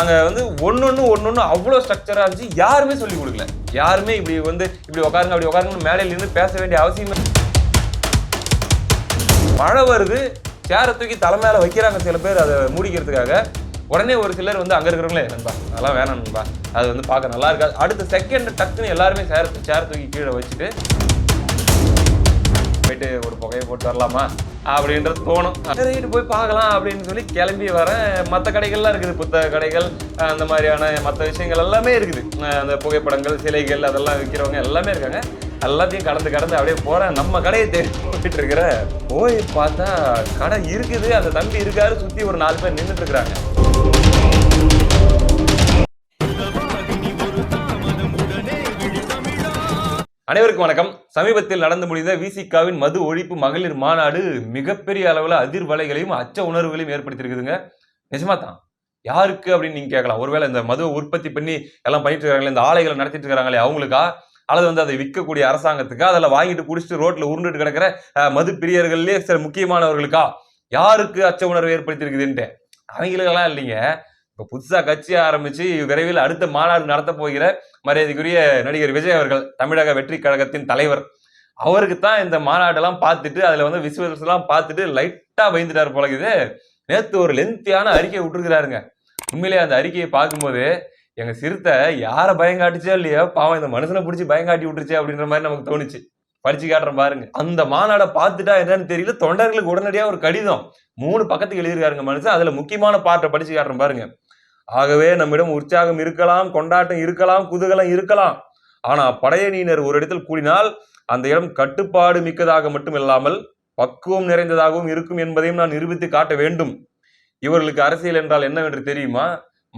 அங்கே வந்து ஒன்று ஒன்று ஒன்று ஒன்று அவ்வளோ ஸ்ட்ரக்சராக இருந்துச்சு. யாருமே சொல்லி கொடுக்கல. யாருமே இப்படி வந்து இப்படி உட்காருங்க அப்படி உட்காருங்கன்னு மேடையிலேருந்து பேச வேண்டிய அவசியமே மழை வருது. சேரை தூக்கி தலை மேலே வைக்கிறாங்க சில பேர் அதை மூடிக்கிறதுக்காக. உடனே ஒரு சிலர் வந்து அங்கே இருக்கிறவங்களே நண்பா அதெல்லாம் வேணாம் நண்பா. அது வந்து பார்க்க நல்லா இருக்காது. அடுத்த செகண்ட் டக்குன்னு எல்லாருமே சேர் சேரை தூக்கி கீழே வச்சுட்டு போயிட்டு ஒரு புகையை போட்டு வரலாமா? அப்படின்றது தோணும். சரிட்டு போய் பார்க்கலாம் அப்படின்னு சொல்லி கிளம்பி வரேன். மற்ற கடைகள்லாம் இருக்குது. புத்தக கடைகள் அந்த மாதிரியான மற்ற விஷயங்கள் எல்லாமே இருக்குது. அந்த புகைப்படங்கள் சிலைகள் அதெல்லாம் விற்கிறவங்க எல்லாமே இருக்காங்க. எல்லாத்தையும் கடந்து கடந்து அப்படியே போகிறேன் நம்ம கடையை தேடி போயிட்டு இருக்கிற போய் பார்த்தா கடை இருக்குது. அந்த தம்பி இருக்காரு. சுற்றி ஒரு நாலு பேர் நின்றுட்டு இருக்கிறாங்க. அனைவருக்கும் வணக்கம். சமீபத்தில் நடந்து முடிந்த விசிகாவின் மது ஒழிப்பு மகளிர் மாநாடு மிகப்பெரிய அளவில் அதிர்வலைகளையும் அச்ச உணர்வுகளையும் ஏற்படுத்தியிருக்குதுங்க. நிஜமா தான் யாருக்கு அப்படின்னு நீங்க கேட்கலாம். ஒருவேளை இந்த மதுவை உற்பத்தி பண்ணி எல்லாம் பண்ணிட்டு இருக்காங்களே இந்த ஆலைகளை நடத்திட்டு இருக்காங்களே அவங்களுக்கா? அல்லது வந்து அதை விற்கக்கூடிய அரசாங்கத்துக்கா? அதில் வாங்கிட்டு குடிச்சிட்டு ரோட்டில் உருண்டுட்டு கிடக்கிற மது பிரியர்கள்லேயே சில முக்கியமானவர்களுக்கா? யாருக்கு அச்ச உணர்வு ஏற்படுத்தியிருக்குதுன்ட்டு? அவங்களுக்கெல்லாம் இல்லைங்க. இப்போ புதுசாக கட்சி ஆரம்பிச்சு விரைவில் அடுத்த மாநாடு நடத்த போகிற மரியாதைக்குரிய நடிகர் விஜய் அவர்கள் தமிழக வெற்றி கழகத்தின் தலைவர். அவருக்கு தான் இந்த மாநாடெல்லாம் பார்த்துட்டு அதில் வந்து விசுவல்ஸ் பார்த்துட்டு லைட்டாக பயந்துட்டார் போலகுது நேற்று ஒரு லென்த்தியான அறிக்கை விட்டுருக்கிறாருங்க. உண்மையிலேயே அந்த அறிக்கையை பார்க்கும்போது எங்கள் சிறுத்தை யாரை பயங்காட்டுச்சோ இல்லையோ பாவம் இந்த மனுஷனை பிடிச்சி பயங்காட்டி விட்டுருச்சு அப்படின்ற மாதிரி நமக்கு தோணுச்சு. படிச்சு காட்டுறேன் பாருங்க. அந்த மாநாடை பார்த்துட்டா என்னன்னு தெரியல. தொண்டர்களுக்கு உடனடியாக ஒரு கடிதம். மூணு பக்கத்துக்கு எழுதியிருக்காருங்க மனுஷன். அதில் முக்கியமான பாட்டை படிச்சு காட்டுறேன் பாருங்க. ஆகவே நம்மிடம் உற்சாகம் இருக்கலாம் கொண்டாட்டம் இருக்கலாம் குதூகலம் இருக்கலாம். ஆனால் படையணியினர் ஒரு இடத்தில் கூடினால் அந்த இடம் கட்டுப்பாடு மிக்கதாக மட்டும் இல்லாமல் பக்குவம் நிறைந்ததாகவும் இருக்கும் என்பதையும் நான் நிரூபித்து காட்ட வேண்டும். இவர்களுக்கு அரசியல் என்றால் என்னவென்று தெரியுமா?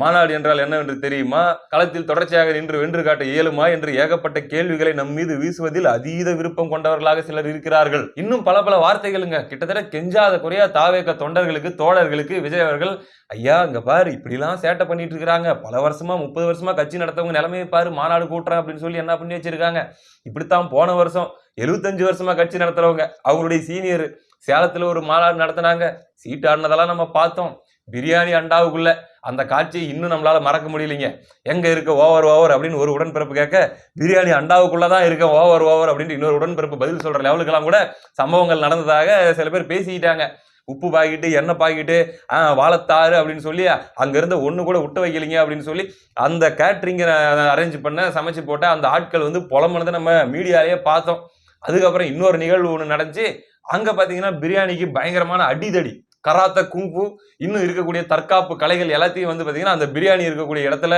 மாநாடு என்றால் என்னவென்று தெரியுமா? களத்தில் தொடர்ச்சியாக நின்று வென்று காட்ட இயலுமா என்று ஏகப்பட்ட கேள்விகளை நம் மீது வீசுவதில் அதீத விருப்பம் கொண்டவர்களாக சிலர் இருக்கிறார்கள். இன்னும் பல பல வார்த்தைகளுங்க. கிட்டத்தட்ட கெஞ்சாத குறையா தாவேக்க தொண்டர்களுக்கு தோழர்களுக்கு விஜய் அவர்கள் ஐயா இங்க பாரு இப்படிலாம் சேட்டை பண்ணிட்டு இருக்கிறாங்க. பல வருஷமா முப்பது வருஷமா கட்சி நடத்தவங்க நிலைமையை பாரு மாநாடு கூட்டுறேன் அப்படின்னு சொல்லி என்ன பண்ணி வச்சிருக்காங்க? இப்படித்தான் போன வருஷம் எழுபத்தஞ்சு வருஷமா கட்சி நடத்துறவங்க. அவங்களுடைய சீனியர் சேலத்துல ஒரு மாநாடு நடத்தினாங்க. சீட்டு ஆடினதெல்லாம் நம்ம பார்த்தோம். பிரியாணி அண்டாவுக்குள்ள அந்த காட்சியை இன்னும் நம்மளால மறக்க முடியலைங்க. எங்க இருக்க ஓவர் ஓவர் அப்படின்னு ஒரு உடன்பிறப்பு கேட்க பிரியாணி அண்டாவுக்குள்ளதான் இருக்க ஓவர் ஓவர் அப்படின்ட்டு இன்னொரு உடன்பிறப்பு பதில் சொல்ற லெவலுக்கெல்லாம் கூட சம்பவங்கள் நடந்ததாக சில பேர் பேசிக்கிட்டாங்க. உப்பு பாக்கெட்டு எண்ணெய் பாக்கெட்டு வாழத்தாறு வாழைத்தாறு அப்படின்னு சொல்லி அங்கேருந்து ஒன்று கூட விட்டு வைக்கலைங்க அப்படின்னு சொல்லி அந்த கேட்ரிங்கை அரேஞ்ச் பண்ண சமைச்சு போட்ட அந்த ஆட்கள் வந்து புலம்பனதை நம்ம மீடியாலேயே பார்த்தோம். அதுக்கப்புறம் இன்னொரு நிகழ்வு ஒன்று நடந்துச்சு. அங்கே பார்த்தீங்கன்னா பிரியாணிக்கு பயங்கரமான அடிதடி. கராத்த குங்கு இன்னும் இருக்கக்கூடிய தற்காப்பு கலைகள் எல்லாத்தையும் வந்து பார்த்தீங்கன்னா அந்த பிரியாணி இருக்கக்கூடிய இடத்துல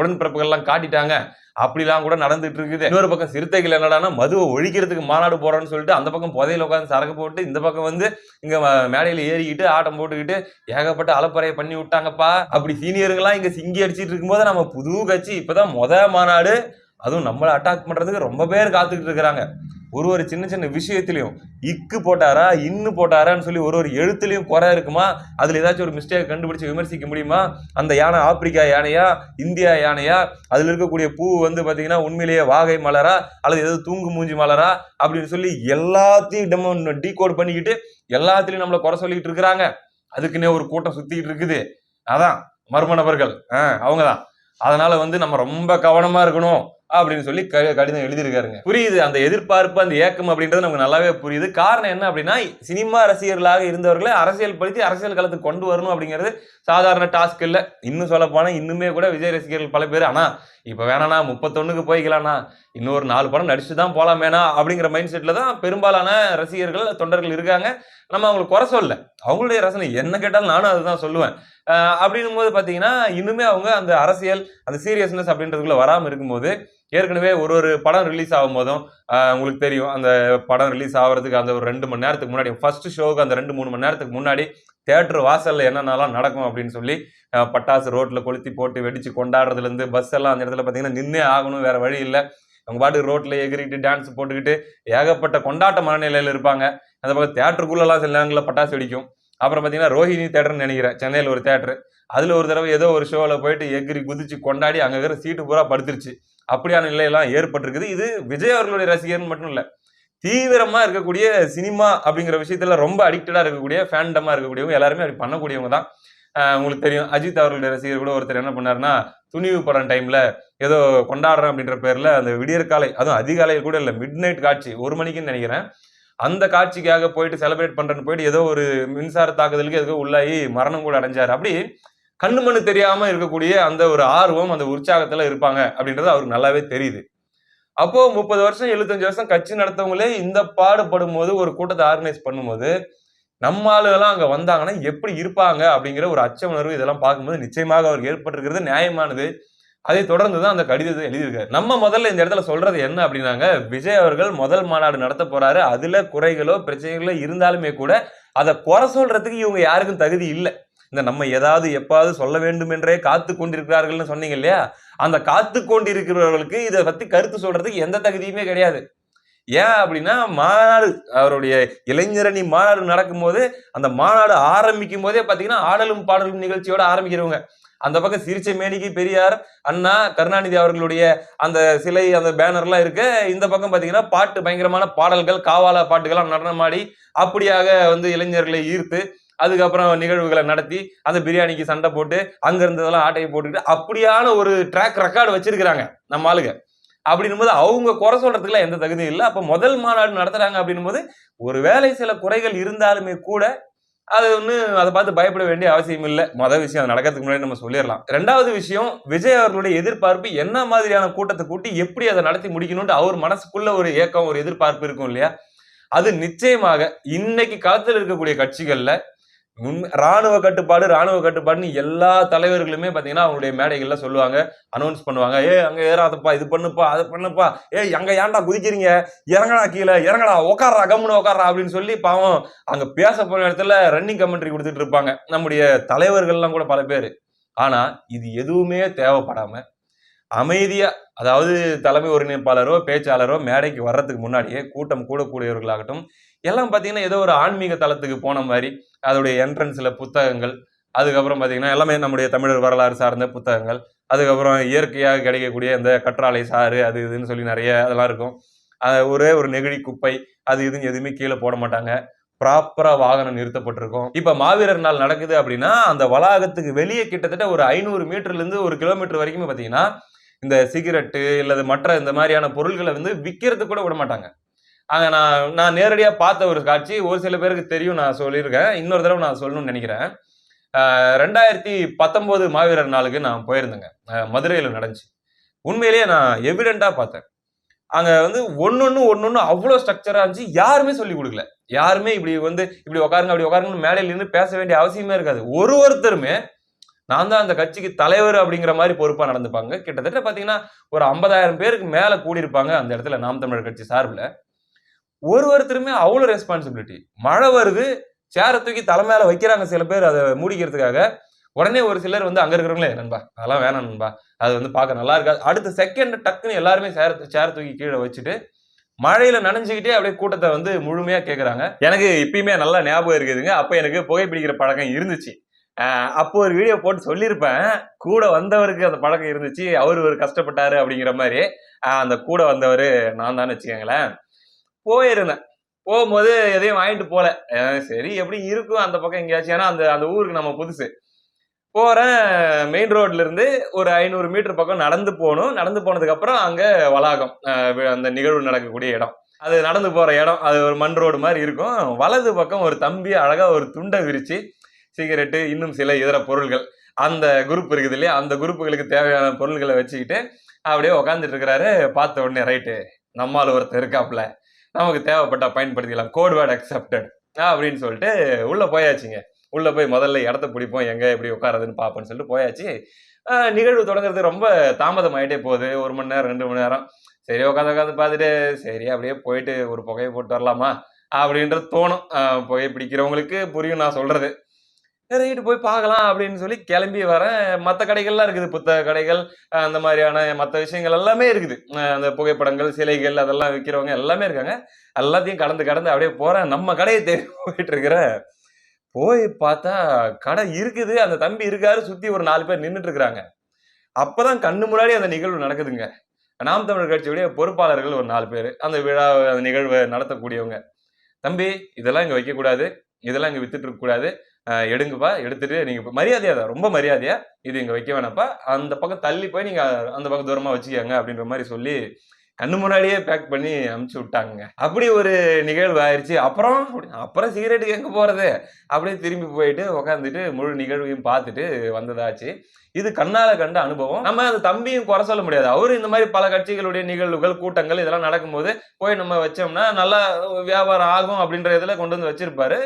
உடன்பிறப்புகள்லாம் காட்டிட்டாங்க. அப்படிலாம் கூட நடந்துட்டு இருக்குது. இன்னொரு பக்கம் சிறுத்தைகள் என்னடான்னா மதுவை ஒழிக்கிறதுக்கு மாநாடு போறோம்னு சொல்லிட்டு அந்த பக்கம் புதையில உட்காந்து சரக்கு போட்டு இந்த பக்கம் வந்து இங்க மேடையில ஏறிக்கிட்டு ஆட்டம் போட்டுக்கிட்டு ஏகப்பட்ட அலப்பறையை பண்ணி விட்டாங்கப்பா. அப்படி சீனியருங்கெல்லாம் இங்க சிங்கி அடிச்சிட்டு இருக்கும்போது நம்ம புது கட்சி இப்பதான் மொத மாநாடு. அதுவும் நம்மளை அட்டாக் பண்ணுறதுக்கு ரொம்ப பேர் காத்துக்கிட்டு இருக்கிறாங்க. ஒரு ஒரு சின்ன சின்ன விஷயத்துலையும் இக்கு போட்டாரா இன்னு போட்டாரான்னு சொல்லி ஒரு ஒரு எழுத்துலையும் குறை இருக்குமா? அதில் ஏதாச்சும் ஒரு மிஸ்டேக் கண்டுபிடிச்சு விமர்சிக்க முடியுமா? அந்த யானை ஆப்பிரிக்கா யானையா இந்தியா யானையா? அதில் இருக்கக்கூடிய பூ வந்து பார்த்தீங்கன்னா உண்மையிலேயே வாகை மலரா? அல்லது ஏதோ தூங்கு மூஞ்சி மலரா? அப்படின்னு சொல்லி எல்லாத்தையும் டெமோ டீகோட் பண்ணிக்கிட்டு எல்லாத்துலேயும் நம்மளை குறை சொல்லிக்கிட்டு இருக்கிறாங்க. அதுக்குன்னே ஒரு கூட்டம் சுற்றிக்கிட்டு இருக்குது. அதான் மர்ம நபர்கள். அவங்க தான் அதனால வந்து நம்ம ரொம்ப கவனமாக இருக்கணும். அப்படின்னு சொல்லி கடிதம் எழுதியிருக்காருங்க. புரியுது? அந்த எதிர்பார்ப்பு அந்த ஏக்கம் அப்படின்றது நமக்கு நல்லாவே புரியுது. காரணம் என்ன அப்படின்னா சினிமா ரசிகர்களாக இருந்தவர்களை அரசியல் படுத்தி அரசியல் களத்துக்கு கொண்டு வரணும் அப்படிங்கிறது சாதாரண டாஸ்க் இல்லை. இன்னும் சொல்ல இன்னுமே கூட விஜய் ரசிகர்கள் பல பேர். ஆனால் இப்போ வேணாண்ணா முப்பத்தொன்னுக்கு போய்க்கலாம்ண்ணா இன்னொரு நாலு படம் நடிச்சு தான் போகலாமேனா அப்படிங்கிற மைண்ட் செட்டில் தான் பெரும்பாலான ரசிகர்கள் தொண்டர்கள் இருக்காங்க. நம்ம அவங்களுக்கு குறை சொல்ல அவங்களுடைய ரசனை என்ன கேட்டாலும் நானும் அதுதான் சொல்லுவேன். அப்படின்னும் போது பார்த்தீங்கன்னா இன்னுமே அவங்க அந்த அரசியல் அந்த சீரியஸ்னஸ் அப்படின்றதுக்குள்ள வராமல் இருக்கும்போது ஏற்கனவே ஒரு ஒரு படம் ரிலீஸ் ஆகும் போதும் உங்களுக்கு தெரியும். அந்த படம் ரிலீஸ் ஆகிறதுக்கு அந்த ஒரு ரெண்டு மணி நேரத்துக்கு முன்னாடி ஃபர்ஸ்ட் ஷோக்கு அந்த ரெண்டு மூணு மணி நேரத்துக்கு முன்னாடி தேட்டர் வாசலில் என்னென்னலாம் நடக்கும் அப்படின்னு சொல்லி பட்டாசு ரோட்டில் கொளுத்தி போட்டு வெடித்து கொண்டாடுறதுலேருந்து பஸ் எல்லாம் அந்த இடத்துல பார்த்தீங்கன்னா நின்னே ஆகணும் வேறு வழி இல்லை. அவங்க பாட்டு ரோட்ல எகிரிட்டு டான்ஸ் போட்டுக்கிட்டு ஏகப்பட்ட கொண்டாட்ட மனநிலையில இருப்பாங்க. அந்த பக்கம் தேட்டருக்குள்ளலாம் சில நேரங்களில் பட்டாசு வெடிக்கும். அப்புறம் பார்த்தீங்கன்னா ரோஹிணி தேட்டர்னு நினைக்கிறேன். சென்னையில் ஒரு தேட்டர் அதில் ஒரு தடவை ஏதோ ஒரு ஷோவில் போயிட்டு எகிரி குதிச்சு கொண்டாடி அங்கே இருக்கிற சீட்டு பூரா படுத்துருச்சு. அப்படியான நிலையெல்லாம் ஏற்பட்டிருக்குது. இது விஜய் அவர்களுடைய ரசிகர்னு மட்டும் இல்லை தீவிரமாக இருக்கக்கூடிய சினிமா அப்படிங்கிற விஷயத்தில் ரொம்ப அடிக்டடாக இருக்கக்கூடிய ஃபேண்டமாக இருக்கக்கூடியவங்க எல்லாருமே அப்படி பண்ணக்கூடியவங்க தான். உங்களுக்கு தெரியும் அஜித் அவர்களுடைய ரசிகர் கூட ஒருத்தர் என்ன பண்ணாருன்னா துணிவு படம் டைம்ல ஏதோ கொண்டாடுறேன் அப்படின்ற பேரில் அந்த விடியற்காலை அதுவும் அதிகாலையில் கூட இல்லை மிட் நைட் காட்சி ஒரு மணிக்குன்னு நினைக்கிறேன். அந்த காட்சிக்காக போயிட்டு செலிப்ரேட் பண்றேன்னு போயிட்டு ஏதோ ஒரு மின்சார தாக்குதலுக்கு எதுக்கு உள்ளாகி மரணம் கூட அடைஞ்சார். அப்படி கண்ணு மண்ணு தெரியாமல் இருக்கக்கூடிய அந்த ஒரு ஆர்வம் அந்த உற்சாகத்தில் இருப்பாங்க அப்படின்றது அவருக்கு நல்லாவே தெரியுது. அப்போ முப்பது வருஷம் எழுபத்தஞ்சு வருஷம் கட்சி நடத்தவங்களே இந்த பாடுபடும் போது ஒரு கூட்டத்தை ஆர்கனைஸ் பண்ணும்போது நம்ம ஆளுகெல்லாம் அங்கே வந்தாங்கன்னா எப்படி இருப்பாங்க அப்படிங்கிற ஒரு அச்ச உணர்வு இதெல்லாம் பார்க்கும்போது நிச்சயமாக அவருக்கு ஏற்பட்டிருக்கிறது நியாயமானது. அதை தொடர்ந்து தான் அந்த கடிதத்தை எழுதியிருக்காரு. நம்ம முதல்ல இந்த இடத்துல சொல்றது என்ன அப்படின்னாங்க விஜய் அவர்கள் முதல் மாநாடு நடத்த போறாரு. அதுல குறைகளோ பிரச்சனைகளோ இருந்தாலுமே கூட அதை குறை சொல்றதுக்கு இவங்க யாருக்கும் தகுதி இல்லை. இந்த நம்ம ஏதாவது எப்பாவது சொல்ல வேண்டும் என்றே காத்து கொண்டிருக்கிறார்கள்னு சொன்னீங்க இல்லையா? அந்த காத்து கொண்டிருக்கிறவர்களுக்கு இதை பத்தி கருத்து சொல்றதுக்கு எந்த தகுதியுமே கிடையாது. ஏன் அப்படின்னா மாநாடு அவருடைய இளைஞரணி மாநாடு நடக்கும்போது அந்த மாநாடு ஆரம்பிக்கும் போதே பார்த்தீங்கன்னா ஆடலும் பாடலும் நிகழ்ச்சியோட ஆரம்பிக்கிறவங்க. அந்த பக்கம் சிரிச்ச மேனிக்கு பெரியார் அண்ணா கருணாநிதி அவர்களுடைய அந்த சிலை அந்த பேனர்லாம் இருக்கு. இந்த பக்கம் பார்த்தீங்கன்னா பாட்டு பயங்கரமான பாடல்கள் காவால பாட்டுகள்லாம் நடனமாடி அப்படியாக வந்து இளைஞர்களை ஈர்த்து அதுக்கப்புறம் நிகழ்வுகளை நடத்தி அந்த பிரியாணிக்கு சண்டை போட்டு அங்க இருந்ததெல்லாம் ஆட்டையை போட்டுக்கிட்டு அப்படியான ஒரு ட்ராக் ரெக்கார்டு வச்சிருக்கிறாங்க நம்ம ஆளுங்க. அப்படின்னும் போது அவங்க குறை சொல்றதுக்குலாம் எந்த தகுதியும் இல்லை. அப்போ முதல் மாநாடு நடத்துறாங்க அப்படின்னும் போது ஒருவேளை சில குறைகள் இருந்தாலுமே கூட அது ஒன்று அதை பார்த்து பயப்பட வேண்டிய அவசியம் இல்லை. மொதல் விஷயம் அது நடக்கிறதுக்கு முன்னாடி நம்ம சொல்லிடலாம். ரெண்டாவது விஷயம் விஜய் அவர்களுடைய எதிர்பார்ப்பு என்ன மாதிரியான கூட்டத்தை கூட்டி எப்படி அதை நடத்தி முடிக்கணும்னு அவர் மனசுக்குள்ள ஒரு ஏக்கம் ஒரு எதிர்பார்ப்பு இருக்கும் இல்லையா? அது நிச்சயமாக இன்னைக்கு களத்தில் இருக்கக்கூடிய கட்சிகளில் உண்மை- ராணுவ கட்டுப்பாடு ராணுவ கட்டுப்பாடுன்னு எல்லா தலைவர்களுமே பார்த்தீங்கன்னா அவங்களுடைய மேடைகள்ல சொல்லுவாங்க அனௌன்ஸ் பண்ணுவாங்க. ஏ அங்க ஏறாதப்பா இது பண்ணுப்பா அதை பண்ணுப்பா. ஏ அங்க ஏன்டா குதிக்கிறீங்க? இறங்கடா கீழே இறங்கடா உக்காரா கம்முன்னு உக்காரா அப்படின்னு சொல்லி பாவம் அங்க பேச போன இடத்துல ரன்னிங் கமெண்ட்ரி கொடுத்துட்டு இருப்பாங்க. நம்முடைய தலைவர்கள்லாம் கூட பல பேர். ஆனா இது எதுவுமே தேவைப்படாம அமைதியா அதாவது தலைமை ஒருங்கிணைப்பாளரோ பேச்சாளரோ மேடைக்கு வர்றதுக்கு முன்னாடியே கூட்டம் கூடக்கூடியவர்களாகட்டும் எல்லாம் பார்த்தீங்கன்னா ஏதோ ஒரு ஆன்மீக தளத்துக்கு போன மாதிரி அதோடைய என்ட்ரன்ஸில் புத்தகங்கள் அதுக்கப்புறம் பார்த்தீங்கன்னா எல்லாமே நம்முடைய தமிழர் வரலாறு சார்ந்த புத்தகங்கள் அதுக்கப்புறம் இயற்கையாக கிடைக்கக்கூடிய இந்த கற்றாழை சாறு அது இதுன்னு சொல்லி நிறைய அதெல்லாம் இருக்கும். ஒரே ஒரு நெகிழி குப்பை அது இதுன்னு எதுவுமே கீழே போட மாட்டாங்க. ப்ராப்பராக வாகனம் நிறுத்தப்பட்டிருக்கும். இப்போ மாவீரர் நாள் நடக்குது அப்படின்னா அந்த வளாகத்துக்கு வெளியே கிட்டத்தட்ட ஒரு ஐநூறு மீட்டர்லேருந்து ஒரு கிலோமீட்டர் வரைக்குமே பார்த்தீங்கன்னா இந்த சிகரெட்டு இல்லது மற்ற இந்த மாதிரியான பொருள்களை வந்து விற்கிறதுக்கு கூட விட மாட்டாங்க. அதை நான் நான் நேரடியாக பார்த்த ஒரு காட்சி ஒரு சில பேருக்கு தெரியும் நான் சொல்லியிருக்கேன். இன்னொரு தடவை நான் சொல்லணும்னு நினைக்கிறேன். ரெண்டாயிரத்தி பத்தொம்போது மாவீரர் நாளுக்கு நான் போயிருந்தேங்க. மதுரையில் நடந்துச்சு. உண்மையிலேயே நான் எவிடெண்டாக பார்த்தேன். அங்கே வந்து ஒன்னொன்னு ஒன்னொன்னு அவ்வளோ ஸ்ட்ரக்சராக இருந்துச்சு. யாருமே சொல்லி கொடுக்கல. யாருமே இப்படி வந்து இப்படி உட்காருங்க அப்படி உட்காருங்கன்னு மேடையில இருந்து பேச வேண்டிய அவசியமே இருக்காது. ஒரு ஒருத்தருமே நான் தான் அந்த கட்சிக்கு தலைவர் அப்படிங்கிற மாதிரி பொறுப்பாக நடந்துப்பாங்க. கிட்டத்தட்ட பார்த்தீங்கன்னா ஒரு ஐம்பதாயிரம் பேருக்கு மேலே கூடியிருப்பாங்க அந்த இடத்துல நாம் தமிழர் கட்சி சார்பில். ஒரு ஒருத்தருமே அவ்வளோ ரெஸ்பான்சிபிலிட்டி மழை வருது சேரை தூக்கி தலை வைக்கிறாங்க சில பேர் அதை மூடிக்கிறதுக்காக. உடனே ஒரு சிலர் வந்து அங்கே இருக்கிறவங்களே நண்பா அதெல்லாம் வேணாம் நண்பா அது வந்து பார்க்க நல்லா இருக்காது. அடுத்த செகண்ட் டக்குன்னு எல்லாருமே சேர சேர் தூக்கி கீழே வச்சுட்டு மழையில நனைஞ்சுக்கிட்டே அப்படியே கூட்டத்தை வந்து முழுமையா கேட்குறாங்க எனக்கு இப்பயுமே நல்லா ஞாபகம் இருக்குதுங்க. அப்போ எனக்கு புகைப்பிடிக்கிற பழக்கம் இருந்துச்சு. அப்போ ஒரு வீடியோ போட்டு சொல்லியிருப்பேன். கூட வந்தவருக்கு அந்த பழக்கம் இருந்துச்சு. அவர் ஒரு கஷ்டப்பட்டாரு அப்படிங்கிற மாதிரி. அந்த கூட வந்தவர் நான் தான் வச்சுக்கோங்களேன். போயிருந்தேன். போகும்போது எதையும் வாங்கிட்டு போல. சரி எப்படி இருக்கும் அந்த பக்கம் எங்கேயாச்சும்? ஏன்னா அந்த அந்த ஊருக்கு நம்ம புதுசு. போகிறேன் மெயின் ரோட்ல இருந்து ஒரு ஐநூறு மீட்டர் பக்கம் நடந்து போகணும். நடந்து போனதுக்கு அப்புறம் வளாகம் அந்த நிகழ்வு நடக்கக்கூடிய இடம். அது நடந்து போகிற இடம். அது ஒரு மண் ரோடு மாதிரி இருக்கும். வலது பக்கம் ஒரு தம்பி அழகாக ஒரு துண்டை விரித்து சிகரெட்டு இன்னும் சில இதர பொருள்கள் அந்த குரூப் இருக்குது இல்லையா? அந்த குரூப்புகளுக்கு தேவையான பொருள்களை வச்சுக்கிட்டு அப்படியே உக்காந்துட்டு இருக்கிறாரு. பார்த்த உடனே ரைட்டு நம்மால் ஒருத்தர் இருக்காப்புல. நமக்கு தேவைப்பட்டா பயன்படுத்திக்கலாம். கோட் வேர்ட் அக்செப்டட் அப்படின்னு சொல்லிட்டு உள்ளே போயாச்சுங்க. உள்ளே போய் முதல்ல இடத்த பிடிப்போம். எங்கே எப்படி உட்காரதுன்னு பார்ப்போம்னு சொல்லிட்டு போயாச்சு. நிகழ்வு தொடங்குறது ரொம்ப தாமதம் ஆயிட்டே போகுது. ஒரு மணி நேரம் ரெண்டு மணி நேரம். சரி உட்காந்து உட்காந்து பார்த்துட்டு சரி அப்படியே போயிட்டு ஒரு புகையை போட்டு வரலாமா? அப்படின்றது தோணும். புகை பிடிக்கிறவங்களுக்கு புரியும் நான் சொல்கிறது ரைட்டு போய் பார்க்கலாம் அப்படின்னு சொல்லி கிளம்பி வரேன். மற்ற கடைகள்லாம் இருக்குது. புத்தக கடைகள் அந்த மாதிரியான மற்ற விஷயங்கள் எல்லாமே இருக்குது. அந்த புகைப்படங்கள் சிலைகள் அதெல்லாம் விற்கிறவங்க எல்லாமே இருக்காங்க. எல்லாத்தையும் கடந்து கடந்து அப்படியே போகிறேன் நம்ம கடையை தேடி போயிட்டு இருக்கிறேன் போய் பார்த்தா கடை இருக்குது. அந்த தம்பி இருக்காரு. சுற்றி ஒரு நாலு பேர் நின்றுட்டு இருக்கிறாங்க. அப்பதான் கண்ணு முன்னாடி அந்த நிகழ்வு நடக்குதுங்க. நாம் தமிழர் கட்சியுடைய பொறுப்பாளர்கள் ஒரு நாலு பேர். அந்த விழா அந்த நிகழ்வை நடத்தக்கூடியவங்க. தம்பி இதெல்லாம் இங்கே வைக்கக்கூடாது. இதெல்லாம் இங்கே வித்துட்டு இருக்கக்கூடாது. எடுங்கப்பா. எடுத்துட்டு நீங்க மரியாதையா தான் ரொம்ப மரியாதையா? இது இங்க வைக்க வேணாப்பா அந்த பக்கம் தள்ளி போய் நீங்க அந்த பக்கம் தூரமா வச்சுக்கோங்க அப்படின்ற மாதிரி சொல்லி கண்ணு முன்னாடியே பேக் பண்ணி அமுச்சு விட்டாங்க அப்படி ஒரு நிகழ்வு ஆயிடுச்சு அப்புறம் அப்புறம் சிகரெட்டுக்கு எங்க போறது? அப்படியே திரும்பி போயிட்டு உக்காந்துட்டு முழு நிகழ்வையும் பார்த்துட்டு வந்ததாச்சு. இது கண்ணால கண்ட அனுபவம். நம்ம அந்த தம்பியும் குறை சொல்ல முடியாது. அவரு இந்த மாதிரி பல கட்சிகளுடைய நிகழ்வுகள் கூட்டங்கள் இதெல்லாம் நடக்கும்போது போய் நம்ம வச்சோம்னா நல்லா வியாபாரம் ஆகும் அப்படின்ற இதில் கொண்டு வந்து வச்சிருப்பாரு.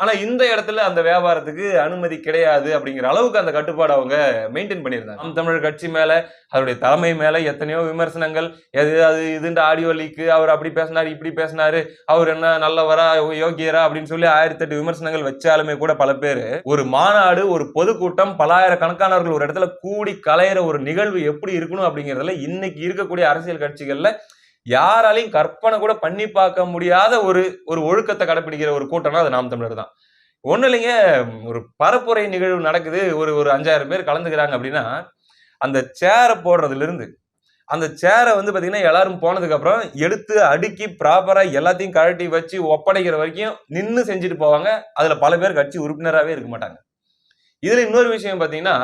ஆனா இந்த இடத்துல அந்த வியாபாரத்துக்கு அனுமதி கிடையாது அப்படிங்கிற அளவுக்கு அந்த கட்டுப்பாடு அவங்க மெயின்டைன் பண்ணியிருந்தாங்க. நம் தமிழர் கட்சி மேல அதனுடைய தலைமை மேல எத்தனையோ விமர்சனங்கள் எது அது இதுன்ற ஆடியோ லீக்கு அவர் அப்படி பேசினாரு இப்படி பேசினாரு அவர் என்ன நல்லவரா யோகியரா அப்படின்னு சொல்லி ஆயிரத்தி எட்டு விமர்சனங்கள் வச்சாலுமே கூட பல பேர் ஒரு மாநாடு ஒரு பொதுக்கூட்டம் பலாயிரக்கணக்கானவர்கள் ஒரு இடத்துல கூடி கலையிற ஒரு நிகழ்வு எப்படி இருக்கணும் அப்படிங்கறதுல இன்னைக்கு இருக்கக்கூடிய அரசியல் கட்சிகள்ல யாராலையும் கற்பனை கூட பண்ணி பார்க்க முடியாத ஒரு ஒரு ஒழுக்கத்தை கடைப்பிடிக்கிற ஒரு கூட்டம்னா அது நாம் தமிழர் தான். ஒன்றும் இல்லைங்க ஒரு பரப்புரை நிகழ்வு நடக்குது ஒரு ஒரு அஞ்சாயிரம் பேர் கலந்துக்கிறாங்க அப்படின்னா அந்த சேரை போடுறதுலேருந்து அந்த சேரை வந்து பார்த்தீங்கன்னா எல்லாரும் போனதுக்கப்புறம் எடுத்து அடுக்கி ப்ராப்பராக எல்லாத்தையும் கழட்டி வச்சு ஒப்படைக்கிற வரைக்கும் நின்று செஞ்சுட்டு போவாங்க. அதில் பல பேர் கட்சி உறுப்பினராகவே இருக்க மாட்டாங்க. இதில் இன்னொரு விஷயம் பார்த்தீங்கன்னா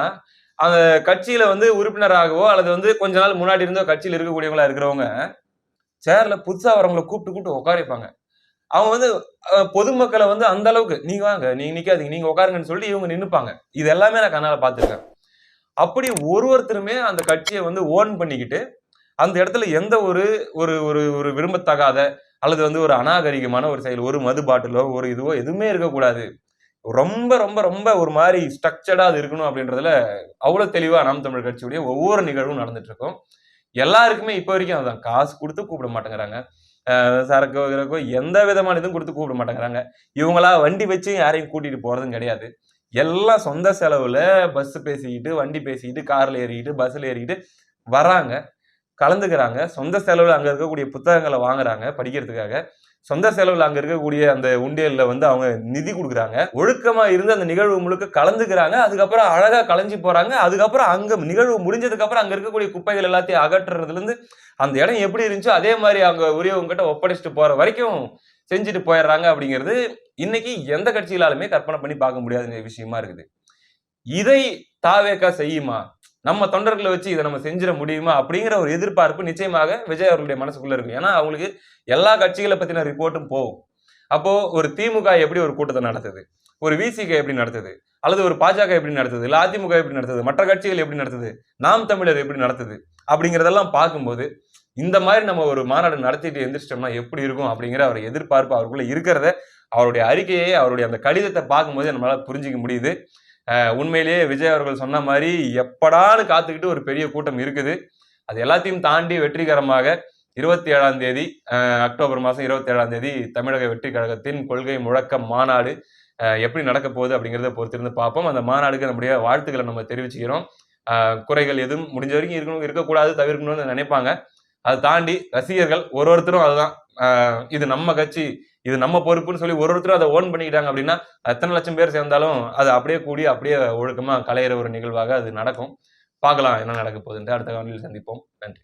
அந்த கட்சியில் வந்து உறுப்பினராகவோ அல்லது வந்து கொஞ்ச நாள் முன்னாடி இருந்தோ கட்சியில் இருக்கக்கூடியவங்களா இருக்கிறவங்க சேர்ல புதுசா வரவங்களை கூப்பிட்டு கூப்பிட்டு உட்கார வைப்பாங்க. அவங்க வந்து பொதுமக்களை வந்து அந்த அளவுக்கு நீங்க வாங்க நீங்க நிக்காதீங்க நீங்க உட்காருங்கன்னு சொல்லிட்டு இவங்க நின்னுப்பாங்க. இது எல்லாமே நான் கண்ணால பாத்துருக்கேன் அப்படி ஒரு ஒருத்தருமே அந்த கட்சியை வந்து ஓன் பண்ணிக்கிட்டு அந்த இடத்துல எந்த ஒரு ஒரு ஒரு ஒரு விரும்பத்தகாத அல்லது வந்து ஒரு அநாகரிகமான ஒரு செயல் ஒரு மது பாட்டிலோ ஒரு இதுவோ எதுவுமே இருக்கக்கூடாது. ரொம்ப ரொம்ப ரொம்ப ஒரு மாதிரி ஸ்ட்ரக்சர்டா அது இருக்கணும் அப்படின்றதுல அவ்வளவு தெளிவா நாம் தமிழ் கட்சியுடைய ஒவ்வொரு நிகழ்வும் நடந்துட்டு இருக்கும். எல்லாருக்குமே இப்போ வரைக்கும் அதுதான் காசு கொடுத்து கூப்பிட மாட்டேங்கிறாங்க. சரக்கு எந்த விதமான இதுவும் கொடுத்து கூப்பிட மாட்டேங்கிறாங்க. இவங்களா வண்டி வச்சு யாரையும் கூட்டிட்டு போறதும் கிடையாது. எல்லாம் சொந்த செலவுல பஸ் பேசிக்கிட்டு வண்டி பேசிக்கிட்டு கார்ல ஏறிக்கிட்டு பஸ்ல ஏறிக்கிட்டு வராங்க. கலந்துக்கிறாங்க. சொந்த செலவில் அங்கே இருக்கக்கூடிய புத்தகங்களை வாங்குறாங்க படிக்கிறதுக்காக. சொந்த செலவில் அங்கே இருக்கக்கூடிய அந்த உண்டியலில் வந்து அவங்க நிதி கொடுக்குறாங்க. ஒழுக்கமாக இருந்து அந்த நிகழ்வு முழுக்க கலந்துக்கிறாங்க. அதுக்கப்புறம் அழகாக கலைஞ்சி போகிறாங்க அதுக்கப்புறம் அங்கே நிகழ்வு முடிஞ்சதுக்கப்புறம் அங்கே இருக்கக்கூடிய குப்பைகள் எல்லாத்தையும் அகற்றுறதுலேருந்து அந்த இடம் எப்படி இருந்துச்சோ அதே மாதிரி அவங்க உரியவங்க கிட்ட ஒப்படைச்சிட்டு போகிற வரைக்கும் செஞ்சுட்டு போயிடுறாங்க அப்படிங்கிறது இன்னைக்கு எந்த கட்சியிலாலுமே கற்பனை பண்ணி பார்க்க முடியாத விஷயமா இருக்குது. இதை தாவேக்கா செய்யுமா? நம்ம தொண்டர்களை வச்சு இதை நம்ம செஞ்சிட முடியுமா அப்படிங்கிற ஒரு எதிர்பார்ப்பு நிச்சயமாக விஜய் அவர்களுடைய மனசுக்குள்ள இருக்கும் ஏன்னா அவங்களுக்கு எல்லா கட்சிகளை பத்தின ரிப்போர்ட்டும் போகும். அப்போ ஒரு திமுக எப்படி ஒரு கூட்டத்தை நடத்துது? ஒரு விசிக எப்படி நடத்துது? அல்லது ஒரு பாஜக எப்படி நடத்துது? இல்லை அதிமுக எப்படி நடத்துது? மற்ற கட்சிகள் எப்படி நடத்துது? நாம் தமிழர் எப்படி நடத்துது? அப்படிங்கிறதெல்லாம் பார்க்கும்போது இந்த மாதிரி நம்ம ஒரு மாநாடு நடத்திட்டு எந்திரிச்சிட்டோம்னா எப்படி இருக்கும் அப்படிங்கிற அவர் எதிர்பார்ப்பு அவருக்குள்ள இருக்கிறத அவருடைய அறிக்கையை அவருடைய அந்த கடிதத்தை பார்க்கும்போது நம்மளால புரிஞ்சிக்க முடியுது. உண்மையிலேயே விஜய் அவர்கள் சொன்ன மாதிரி எப்படான்னு காத்துக்கிட்டு ஒரு பெரிய கூட்டம் இருக்குது. அது எல்லாத்தையும் தாண்டி வெற்றிகரமாக இருபத்தி ஏழாம் தேதி அக்டோபர் மாதம் இருபத்தி ஏழாம் தேதி தமிழக வெற்றி கழகத்தின் கொள்கை முழக்க மாநாடு எப்படி நடக்க போகுது அப்படிங்கிறத பொறுத்திருந்து பார்ப்போம். அந்த மாநாடுக்கு நம்முடைய வாழ்த்துக்களை நம்ம தெரிவிச்சுக்கிறோம். குறைகள் எதுவும் முடிஞ்ச வரைக்கும் இருக்கணும் இருக்கக்கூடாது தவிர்க்கணும்னு நினைப்பாங்க. அதை தாண்டி ரசிகர்கள் ஒரு ஒருத்தரும் அதுதான். இது நம்ம கட்சி இது நம்ம பொறுப்புன்னு சொல்லி ஒரு ஒருத்தரும் அதை ஓன் பண்ணிக்கிட்டாங்க அப்படின்னா எத்தனை லட்சம் பேர் சேர்ந்தாலும் அது அப்படியே கூடி அப்படியே ஒழுக்கமாக கலையிற ஒரு நிகழ்வாக அது நடக்கும். பார்க்கலாம் என்ன நடக்க போகுதுன்ட்டு அடுத்த காணொலியில் சந்திப்போம். நன்றி.